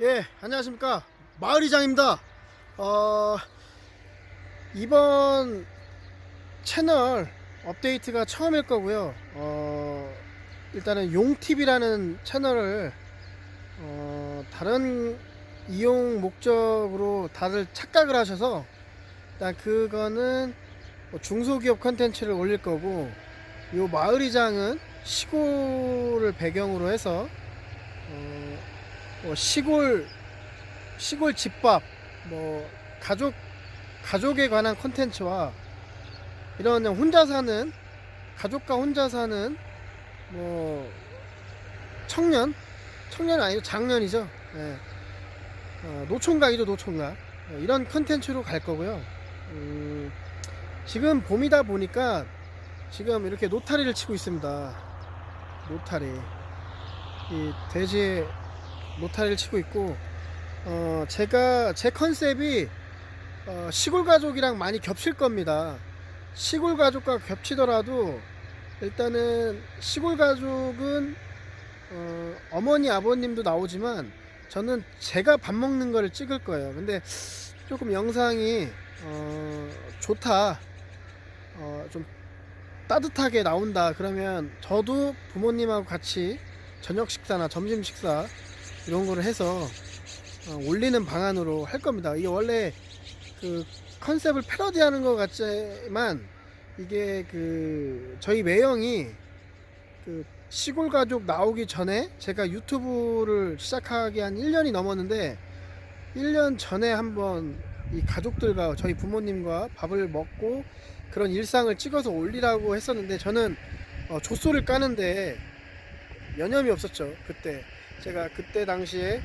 예, 안녕하십니까. 마을이장입니다. 어, 이번 채널 업데이트가 처음일 거고요. 어, 일단은 용TV라는 채널을 어, 다른 이용 목적으로 다들 착각을 하셔서 일단 그거는 뭐 중소기업 컨텐츠를 올릴 거고 요 마을이장은 시골을 배경으로 해서 어, 뭐 시골 시골 집밥 뭐 가족 가족에 관한 콘텐츠와 이런 혼자 사는 가족과 혼자 사는 뭐 청년? 청년 아니고 장년이죠. 예. 어, 노총각이죠 노총각 예, 이런 컨텐츠로 갈 거고요. 음, 지금 봄이다 보니까 지금 이렇게 노타리를 치고 있습니다. 노타리. 이 돼지에 노타리를 치고 있고 어 제가 제 컨셉이 어, 시골 가족이랑 많이 겹칠 겁니다. 시골 가족과 겹치더라도 일단은 시골 가족은 어, 어머니 아버님도 나오지만 저는 제가 밥 먹는 거를 찍을 거예요. 근데 조금 영상이 어, 좋다. 어, 좀 따뜻하게 나온다. 그러면 저도 부모님하고 같이 저녁 식사나 점심 식사 이런 거를 해서 어, 올리는 방안으로 할 겁니다. 이게 원래 그 컨셉을 패러디하는 것 같지만 이게 그 저희 매형이 그 시골 가족 나오기 전에 제가 유튜브를 시작하기 한 1년이 넘었는데 1년 전에 한번 이 가족들과 저희 부모님과 밥을 먹고 그런 일상을 찍어서 올리라고 했었는데 저는 어, 조소를 까는데 여념이 없었죠 그때 제가 그때 당시에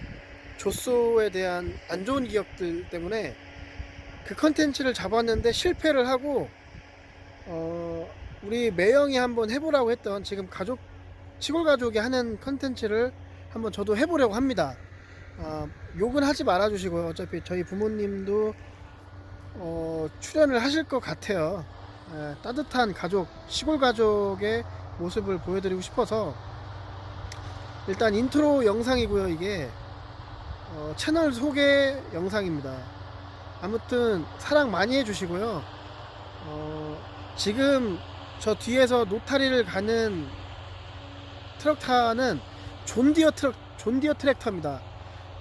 조소에 대한 안 좋은 기억들 때문에 그 컨텐츠를 잡았는데 실패를 하고 어 우리 매형이 한번 해보라고 했던 지금 가족 시골 가족이 하는 컨텐츠를 한번 저도 해보려고 합니다. 아, 욕은 하지 말아 주시고요. 어차피 저희 부모님도 어, 출연을 하실 것 같아요. 예, 따뜻한 가족, 시골 가족의 모습을 보여드리고 싶어서 일단 인트로 영상이고요. 이게 어, 채널 소개 영상입니다. 아무튼 사랑 많이 해주시고요. 어, 지금 저 뒤에서 노타리를 가는 트럭타는 존디어 트럭, 존디어 트랙터입니다.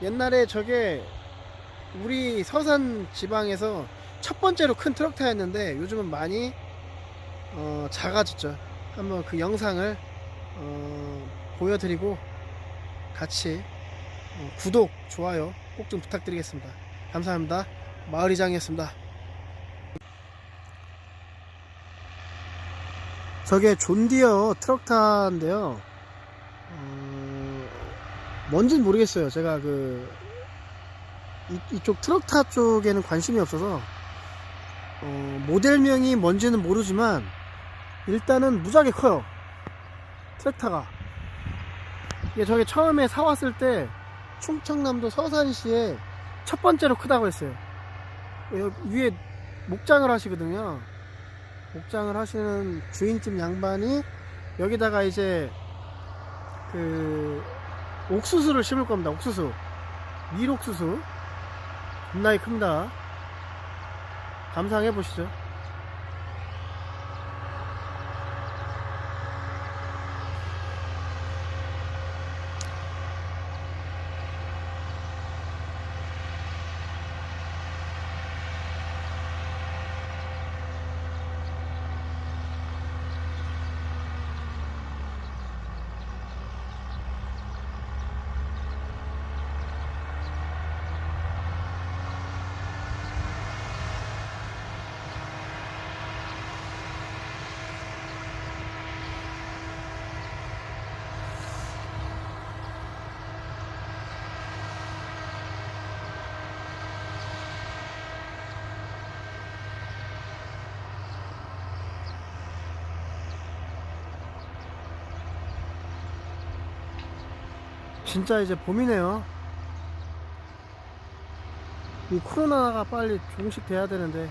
옛날에 저게 우리 서산 지방에서 첫 번째로 큰 트럭타였는데 요즘은 많이 어, 작아졌죠. 한번 그 영상을 어, 보여드리고 같이 어, 구독, 좋아요 꼭 좀 부탁드리겠습니다. 감사합니다. 마을이장이었습니다. 저게 존디어 트럭타인데요. 어, 뭔진 모르겠어요. 제가 그 이, 이쪽 트럭타 쪽에는 관심이 없어서 어, 모델명이 뭔지는 모르지만 일단은 무지하게 커요. 트랙타가. 이게 저게 처음에 사왔을 때 충청남도 서산시에 첫 번째로 크다고 했어요. 여기 위에 목장을 하시거든요. 목장을 하시는 주인집 양반이 여기다가 이제 그 옥수수를 심을 겁니다. 옥수수. 밀옥수수. 겁나게 큽니다. 감상해 보시죠. 진짜 이제 봄이네요. 이 코로나가 빨리 종식돼야 되는데